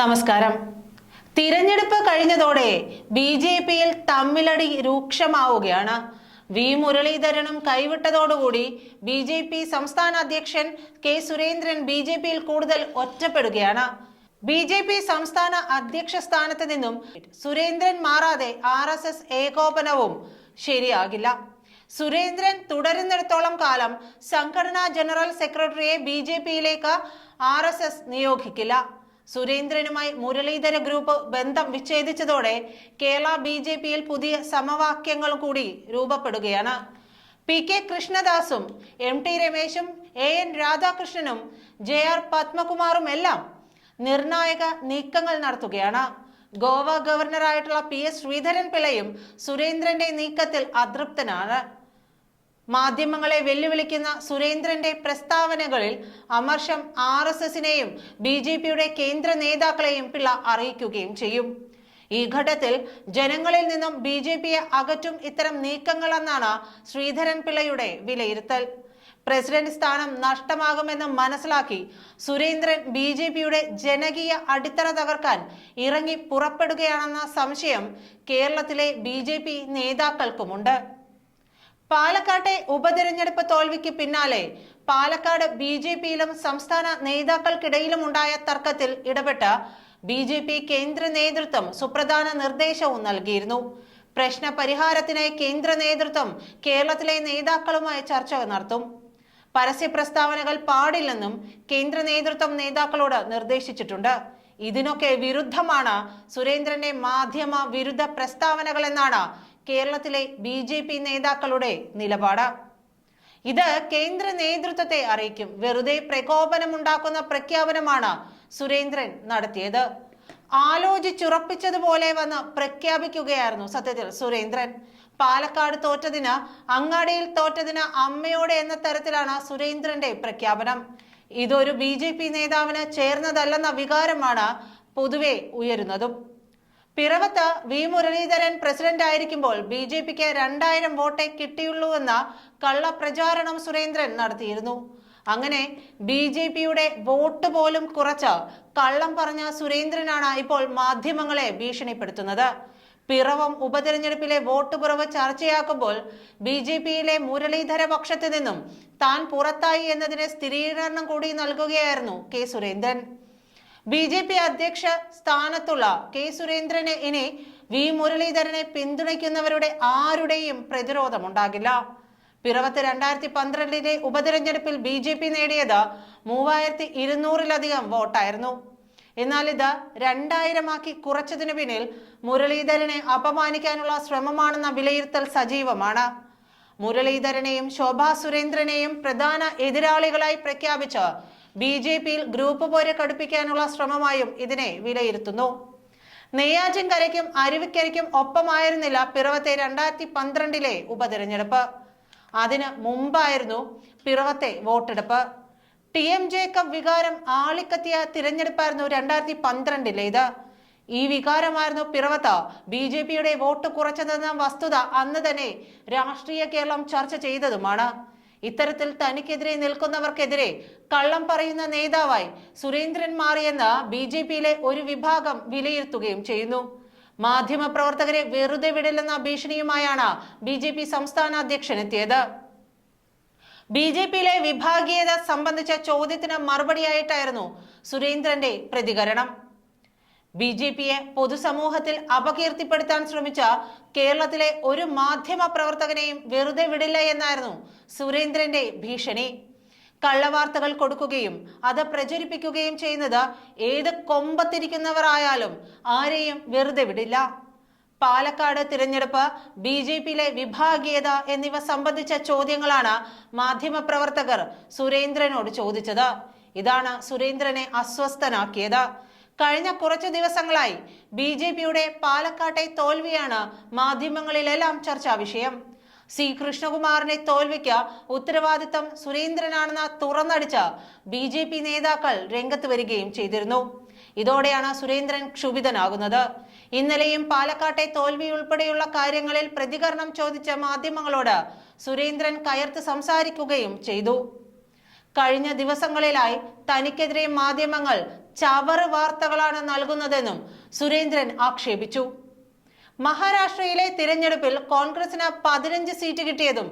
നമസ്കാരം. തിരഞ്ഞെടുപ്പ് കഴിഞ്ഞതോടെ ബി ജെ പിയിൽ തമ്മിലടി രൂക്ഷമാവുകയാണ്. വി മുരളീധരനും കൈവിട്ടതോടുകൂടി ബി ജെ പി സംസ്ഥാന അധ്യക്ഷൻ കെ സുരേന്ദ്രൻ ബി ജെ പിയിൽ കൂടുതൽ ഒറ്റപ്പെടുകയാണ്. ബി ജെ പി സംസ്ഥാന അധ്യക്ഷ സ്ഥാനത്ത് നിന്നും സുരേന്ദ്രൻ മാറാതെ ആർ എസ് എസ് ഏകോപനവും ശരിയാകില്ല. സുരേന്ദ്രൻ തുടരുന്നിടത്തോളം കാലം സംഘടനാ ജനറൽ സെക്രട്ടറിയെ ബി ജെ പിയിലേക്ക് ആർ എസ് എസ് നിയോഗിക്കില്ല. സുരേന്ദ്രനുമായി മുരളീധര ഗ്രൂപ്പ് ബന്ധം വിച്ഛേദിച്ചതോടെ കേരള ബി ജെ പിയിൽ പുതിയ സമവാക്യങ്ങൾ കൂടി രൂപപ്പെടുകയാണ്. പി കെ കൃഷ്ണദാസും എം ടി രമേശും എ എൻ രാധാകൃഷ്ണനും ജെ ആർ പത്മകുമാറും എല്ലാം നിർണായക നീക്കങ്ങൾ നടത്തുകയാണ്. ഗോവ ഗവർണറായിട്ടുള്ള പി എസ് ശ്രീധരൻ പിള്ളയും സുരേന്ദ്രന്റെ നീക്കത്തിൽ അതൃപ്തനാണ്. മാധ്യമങ്ങളെ വെല്ലുവിളിക്കുന്ന സുരേന്ദ്രന്റെ പ്രസ്താവനകളിൽ അമർഷം ആർ എസ് എസിനെയും ബി ജെ പിയുടെ കേന്ദ്ര നേതാക്കളെയും പിള്ള അറിയിക്കുകയും ചെയ്യും. ഈ ഘട്ടത്തിൽ ജനങ്ങളിൽ നിന്നും ബി ജെ പിയെ അകറ്റും ഇത്തരം നീക്കങ്ങളെന്നാണ് ശ്രീധരൻ പിള്ളയുടെ വിലയിരുത്തൽ. പ്രസിഡന്റ് സ്ഥാനം നഷ്ടമാകുമെന്ന് മനസ്സിലാക്കി സുരേന്ദ്രൻ ബി ജെ പിയുടെ ജനകീയ അടിത്തറ തകർക്കാൻ ഇറങ്ങി പുറപ്പെടുകയാണെന്ന സംശയം കേരളത്തിലെ ബി ജെ പി നേതാക്കൾക്കുമുണ്ട്. പാലക്കാട്ടെ ഉപതെരഞ്ഞെടുപ്പ് തോൽവിക്ക് പിന്നാലെ. പാലക്കാട് ബി ജെ പിയിലും സംസ്ഥാന നേതാക്കൾക്കിടയിലും ഉണ്ടായ തർക്കത്തിൽ ഇടപെട്ട ബി ജെ പി കേന്ദ്ര നേതൃത്വം സുപ്രധാന നിർദ്ദേശവും നൽകിയിരുന്നു. പ്രശ്ന പരിഹാരത്തിനായി കേന്ദ്ര നേതൃത്വം കേരളത്തിലെ നേതാക്കളുമായി ചർച്ച നടത്തും. പരസ്യ പ്രസ്താവനകൾ പാടില്ലെന്നും കേന്ദ്ര നേതൃത്വം നേതാക്കളോട് നിർദ്ദേശിച്ചിട്ടുണ്ട്. ഇതിനൊക്കെ വിരുദ്ധമാണ് സുരേന്ദ്രന്റെ മാധ്യമ വിരുദ്ധ പ്രസ്താവനകൾ എന്നാണ് കേരളത്തിലെ ബി ജെ പി നേതാക്കളുടെ നിലപാട്. ഇത് കേന്ദ്ര നേതൃത്വത്തെ അറിയിക്കും. വെറുതെ പ്രകോപനമുണ്ടാക്കുന്ന പ്രഖ്യാപനമാണ് സുരേന്ദ്രൻ നടത്തിയത്. ആലോചിച്ചുറപ്പിച്ചതുപോലെ വന്ന് പ്രഖ്യാപിക്കുകയായിരുന്നു സത്യത്തിൽ സുരേന്ദ്രൻ. പാലക്കാട് തോറ്റതിന് അങ്ങാടിയിൽ തോറ്റതിന് അമ്മയോടെ എന്ന തരത്തിലാണ് സുരേന്ദ്രന്റെ പ്രഖ്യാപനം. ഇതൊരു ബി നേതാവിന് ചേർന്നതല്ലെന്ന വികാരമാണ് പൊതുവെ ഉയരുന്നതും. പിറവത്ത് വി മുരളീധരൻ പ്രസിഡന്റ് ആയിരിക്കുമ്പോൾ ബി ജെ പിക്ക് രണ്ടായിരം വോട്ടേ എന്ന കള്ളപ്രചാരണം സുരേന്ദ്രൻ നടത്തിയിരുന്നു. അങ്ങനെ ബി ജെ പിയുടെ വോട്ട് പോലും കുറച്ച് കള്ളം പറഞ്ഞ സുരേന്ദ്രനാണ് ഇപ്പോൾ മാധ്യമങ്ങളെ ഭീഷണിപ്പെടുത്തുന്നത്. പിറവം ഉപതെരഞ്ഞെടുപ്പിലെ വോട്ട് കുറവ് ചർച്ചയാക്കുമ്പോൾ ബി ജെ പിയിലെ മുരളീധര പക്ഷത്തു നിന്നും താൻ പുറത്തായി എന്നതിന് സ്ഥിരീകരണം കൂടി നൽകുകയായിരുന്നു K Surendran. B J P അധ്യക്ഷ സ്ഥാനത്തുള്ള കെ സുരേന്ദ്രന് ഇനി വി മുരളീധരനെ പിന്തുണയ്ക്കുന്നവരുടെ ആരുടെയും പ്രതിരോധമുണ്ടാകില്ല. പിറവത്ത് രണ്ടായിരത്തി പന്ത്രണ്ടിലെ ഉപതെരഞ്ഞെടുപ്പിൽ ബി ജെ പി നേടിയത് മൂവായിരത്തി ഇരുന്നൂറിലധികം വോട്ടായിരുന്നു. എന്നാൽ ഇത് രണ്ടായിരമാക്കി കുറച്ചതിനു പിന്നിൽ മുരളീധരനെ അപമാനിക്കാനുള്ള ശ്രമമാണെന്ന വിലയിരുത്തൽ സജീവമാണ്. മുരളീധരനെയും ശോഭാ സുരേന്ദ്രനെയും പ്രധാന എതിരാളികളായി പ്രഖ്യാപിച്ച് ബി ജെ പിയിൽ ഗ്രൂപ്പ് പോരെ കടുപ്പിക്കാനുള്ള ശ്രമമായും ഇതിനെ വിലയിരുത്തുന്നു. നെയ്യാറ്റിൻകരയ്ക്കും അരുവിക്കരയ്ക്കും ഒപ്പമായിരുന്നില്ല പിറവത്തെ രണ്ടായിരത്തി പന്ത്രണ്ടിലെ ഉപതെരഞ്ഞെടുപ്പ്. അതിന് മുമ്പായിരുന്നു പിറവത്തെ വോട്ടെടുപ്പ്. ടി എം ജേക്കബ് വികാരം ആളിക്കത്തിയ തിരഞ്ഞെടുപ്പായിരുന്നു രണ്ടായിരത്തി പന്ത്രണ്ടിലേത് ഈ വികാരമായിരുന്നു പിറവത്ത് ബി ജെ പിയുടെ വോട്ട് കുറച്ചതെന്ന വസ്തുത അന്ന് തന്നെ രാഷ്ട്രീയ കേരളം ചർച്ച ചെയ്തതുമാണ്. ഇത്തരത്തിൽ തനിക്കെതിരെ നിൽക്കുന്നവർക്കെതിരെ കള്ളം പറയുന്ന നേതാവായി സുരേന്ദ്രൻ മാറിയെന്ന് ബി ജെ പിയിലെ ഒരു വിഭാഗം വിലയിരുത്തുകയും ചെയ്യുന്നു. മാധ്യമ പ്രവർത്തകരെ വെറുതെ വിടില്ലെന്ന ഭീഷണിയുമായാണ് ബി ജെ പി സംസ്ഥാന അധ്യക്ഷൻ എത്തിയത്. ബി ജെ പിയിലെ വിഭാഗീയത സംബന്ധിച്ച ചോദ്യത്തിന് മറുപടിയായിട്ടായിരുന്നു സുരേന്ദ്രന്റെ പ്രതികരണം. ബി ജെ പിയെ പൊതുസമൂഹത്തിൽ അപകീർത്തിപ്പെടുത്താൻ ശ്രമിച്ച കേരളത്തിലെ ഒരു മാധ്യമ പ്രവർത്തകനെയും വെറുതെ വിടില്ല എന്നായിരുന്നു സുരേന്ദ്രന്റെ ഭീഷണി. കള്ളവാർത്തകൾ കൊടുക്കുകയും അത് പ്രചരിപ്പിക്കുകയും ചെയ്യുന്നത് ഏത് കൊമ്പത്തിരിക്കുന്നവർ ആയാലും ആരെയും വെറുതെ വിടില്ല. പാലക്കാട് തിരഞ്ഞെടുപ്പ് ബി ജെ പിയിലെ വിഭാഗീയത എന്നിവ സംബന്ധിച്ച ചോദ്യങ്ങളാണ് മാധ്യമപ്രവർത്തകർ സുരേന്ദ്രനോട് ചോദിച്ചത്. ഇതാണ് സുരേന്ദ്രനെ അസ്വസ്ഥനാക്കിയത്. കഴിഞ്ഞ കുറച്ചു ദിവസങ്ങളായി ബി ജെ പിയുടെ പാലക്കാട്ടെ തോൽവിയാണ് മാധ്യമങ്ങളിലെല്ലാം ചർച്ചാ വിഷയം. സി കൃഷ്ണകുമാറിന്റെ തോൽവിക്ക് ഉത്തരവാദിത്തം സുരേന്ദ്രനാണെന്ന് തുറന്നടിച്ച ബി ജെ പി നേതാക്കൾ രംഗത്ത് വരികയും ചെയ്തിരുന്നു. ഇതോടെയാണ് സുരേന്ദ്രൻ ക്ഷുഭിതനാകുന്നത്. ഇന്നലെയും പാലക്കാട്ടെ തോൽവി ഉൾപ്പെടെയുള്ള കാര്യങ്ങളിൽ പ്രതികരണം ചോദിച്ച മാധ്യമങ്ങളോട് സുരേന്ദ്രൻ കയർത്ത് സംസാരിക്കുകയും ചെയ്തു. കഴിഞ്ഞ ദിവസങ്ങളിലായി തനിക്കെതിരെ മാധ്യമങ്ങൾ ചവറ് വാർത്തകളാണ് നൽകുന്നതെന്നും സുരേന്ദ്രൻ ആക്ഷേപിച്ചു. മഹാരാഷ്ട്രയിലെ തിരഞ്ഞെടുപ്പിൽ കോൺഗ്രസിന് പതിനഞ്ച് സീറ്റ് കിട്ടിയതും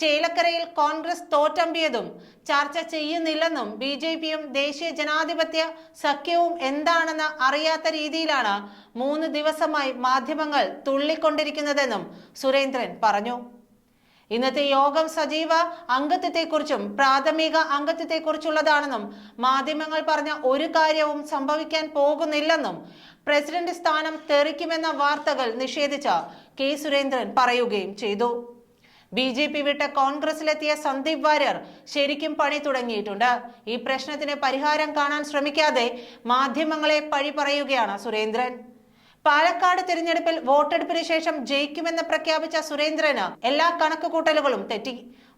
ചേലക്കരയിൽ കോൺഗ്രസ് തോറ്റമ്പിയതും ചർച്ച ചെയ്യുന്നില്ലെന്നും ബി ജെ പിയും ദേശീയ ജനാധിപത്യ സഖ്യവും എന്താണെന്ന് അറിയാത്ത രീതിയിലാണ് മൂന്ന് ദിവസമായി മാധ്യമങ്ങൾ തുള്ളിക്കൊണ്ടിരിക്കുന്നതെന്നും സുരേന്ദ്രൻ പറഞ്ഞു. ഇന്നത്തെ യോഗം സജീവ അംഗത്വത്തെക്കുറിച്ചും പ്രാഥമിക അംഗത്വത്തെക്കുറിച്ചുള്ളതാണെന്നും മാധ്യമങ്ങൾ പറഞ്ഞ ഒരു കാര്യവും സംഭവിക്കാൻ പോകുന്നില്ലെന്നും പ്രസിഡന്റ് സ്ഥാനം തെറിക്കുമെന്ന വാർത്തകൾ നിഷേധിച്ച കെ സുരേന്ദ്രൻ പറയുകയും ചെയ്തു. ബി ജെ പി വിട്ട കോൺഗ്രസിലെത്തിയ സന്ദീപ് വാര്യർ ശരിക്കും പണി തുടങ്ങിയിട്ടുണ്ട്. ഈ പ്രശ്നത്തിന് പരിഹാരം കാണാൻ ശ്രമിക്കാതെ മാധ്യമങ്ങളെ പഴി പറയുകയാണ് സുരേന്ദ്രൻ. പാലക്കാട് തിരഞ്ഞെടുപ്പിൽ വോട്ടെടുപ്പിന് ശേഷം ജയിക്കുമെന്ന് പ്രഖ്യാപിച്ച സുരേന്ദ്രന് എല്ലാ കണക്കുകൂട്ടലുകളും തെറ്റി.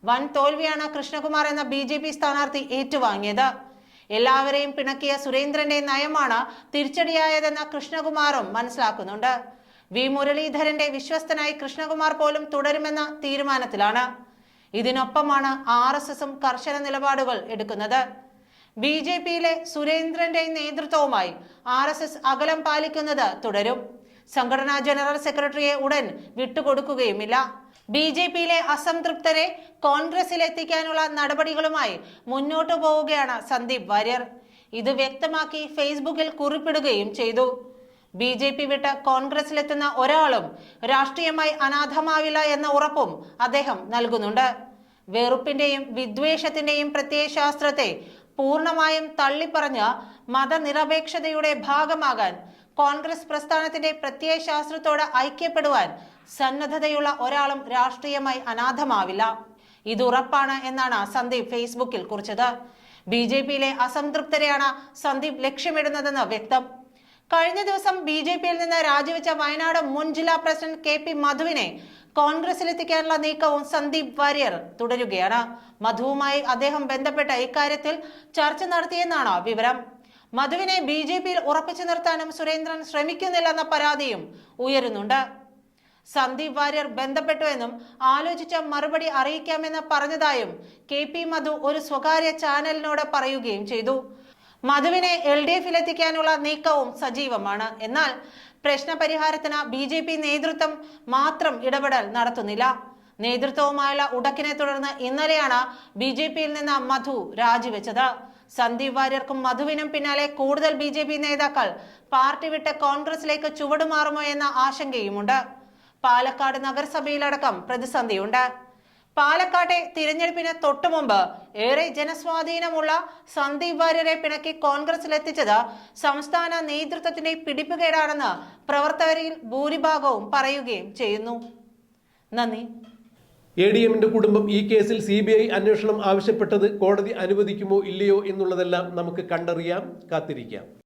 വൻ തോൽവിയാണ് കൃഷ്ണകുമാർ എന്ന ബി ജെ പി സ്ഥാനാർത്ഥി ഏറ്റുവാങ്ങിയത്. എല്ലാവരെയും പിണക്കിയ സുരേന്ദ്രന്റെ നയമാണ് തിരിച്ചടിയായതെന്ന് കൃഷ്ണകുമാറും മനസ്സിലാക്കുന്നുണ്ട്. വി മുരളീധരന്റെ വിശ്വസ്തനായി കൃഷ്ണകുമാർ പോലും തുടരുമെന്ന തീരുമാനത്തിലാണ്. ഇതിനൊപ്പമാണ് ആർ എസ് എസും കർശന നിലപാടുകൾ എടുക്കുന്നത്. ബി ജെ പിയിലെ സുരേന്ദ്രന്റെ നേതൃത്വവുമായി ആർ എസ് എസ് അകലം പാലിക്കുന്നത് തുടരും. സംഘടനാ ജനറൽ സെക്രട്ടറിയെ ഉടൻ വിട്ടുകൊടുക്കുകയുമില്ല. ബി ജെ പിയിലെ അസംതൃപ്തരെ കോൺഗ്രസിലെത്തിക്കാനുള്ള നടപടികളുമായി മുന്നോട്ടു പോവുകയാണ് സന്ദീപ് വാര്യർ. ഇത് വ്യക്തമാക്കി ഫേസ്ബുക്കിൽ കുറിപ്പിടുകയും ചെയ്തു. ബി ജെ പി വിട്ട് കോൺഗ്രസിലെത്തുന്ന ഒരാളും രാഷ്ട്രീയമായി അനാഥമാവില്ല എന്ന ഉറപ്പും അദ്ദേഹം നൽകുന്നുണ്ട്. വെറുപ്പിന്റെയും വിദ്വേഷത്തിന്റെയും പ്രത്യയശാസ്ത്രത്തെ പൂർണമായും തള്ളിപ്പറഞ്ഞ് മതനിരപേക്ഷതയുടെ ഭാഗമാകാൻ കോൺഗ്രസ് പ്രസ്ഥാനത്തിന്റെ പ്രത്യയശാസ്ത്രത്തോട് ഐക്യപ്പെടുവാൻ സന്നദ്ധതയുള്ള ഒരാളും രാഷ്ട്രീയമായി അനാഥമാവില്ല. ഇത് ഉറപ്പാണ് എന്നാണ് സന്ദീപ് ഫേസ്ബുക്കിൽ കുറിച്ചത്. ബി ജെ പിയിലെ അസംതൃപ്തരെയാണ് സന്ദീപ് ലക്ഷ്യമിടുന്നതെന്ന് വ്യക്തം. കഴിഞ്ഞ ദിവസം ബി ജെ പിയിൽ നിന്ന് രാജിവെച്ച വയനാട് മുൻ ജില്ലാ പ്രസിഡന്റ് കെ പി മധുവിനെ കോൺഗ്രസിലെത്തിക്കാനുള്ള നീക്കവും സന്ദീപ് വാര്യർ തുടരുകയാണ്. മധുവുമായി അദ്ദേഹം ബന്ധപ്പെട്ട ഇക്കാര്യത്തിൽ ചർച്ച നടത്തിയെന്നാണ് വിവരം. മധുവിനെ ബി ജെ പിയിൽ ഉറപ്പിച്ചു നിർത്താനും സുരേന്ദ്രൻ ശ്രമിക്കുന്നില്ലെന്ന പരാതിയും ഉയരുന്നുണ്ട്. സന്ദീപ് വാര്യർ ബന്ധപ്പെട്ടുവെന്നും ആലോചിച്ച മറുപടി അറിയിക്കാമെന്ന് പറഞ്ഞതായും കെ പി മധു ഒരു സ്വകാര്യ ചാനലിനോട് പറയുകയും ചെയ്തു. മധുവിനെ എൽ ഡി എഫിലെത്തിക്കാനുള്ള നീക്കവും സജീവമാണ്. എന്നാൽ പ്രശ്നപരിഹാരത്തിന് ബി ജെ പി നേതൃത്വം മാത്രം ഇടപെടൽ നടത്തുന്നില്ല. നേതൃത്വവുമായുള്ള ഉടക്കിനെ തുടർന്ന് ഇന്നലെയാണ് ബി ജെ പിയിൽ നിന്ന് മധു രാജിവെച്ചത്. സന്ദീപ് വാര്യർക്കും മധുവിനും പിന്നാലെ കൂടുതൽ ബി ജെ പി നേതാക്കൾ പാർട്ടി വിട്ട് കോൺഗ്രസിലേക്ക് ചുവടുമാറുമോ എന്ന ആശങ്കയുമുണ്ട്. പാലക്കാട് നഗരസഭയിലടക്കം പ്രതിസന്ധിയുണ്ട്. പാലക്കാട്ടെ തിരഞ്ഞെടുപ്പിന് തൊട്ടു മുമ്പ് ഏറെ ജനസ്വാധീനമുള്ള സന്ദീപ് വാര്യരെ പിണക്കി കോൺഗ്രസിലെത്തിച്ചത് സംസ്ഥാന നേതൃത്വത്തിന്റെ പിടിപ്പുകേടാണെന്ന് പ്രവർത്തകരിൽ ഭൂരിഭാഗവും പറയുകയും ചെയ്യുന്നു. നന്ദി. എ ഡി എമ്മിന്റെ കുടുംബം ഈ കേസിൽ സി ബി ഐ അന്വേഷണം ആവശ്യപ്പെട്ടത് കോടതി അനുവദിക്കുമോ ഇല്ലയോ എന്നുള്ളതെല്ലാം നമുക്ക് കണ്ടറിയാം കാത്തിരിക്കാം.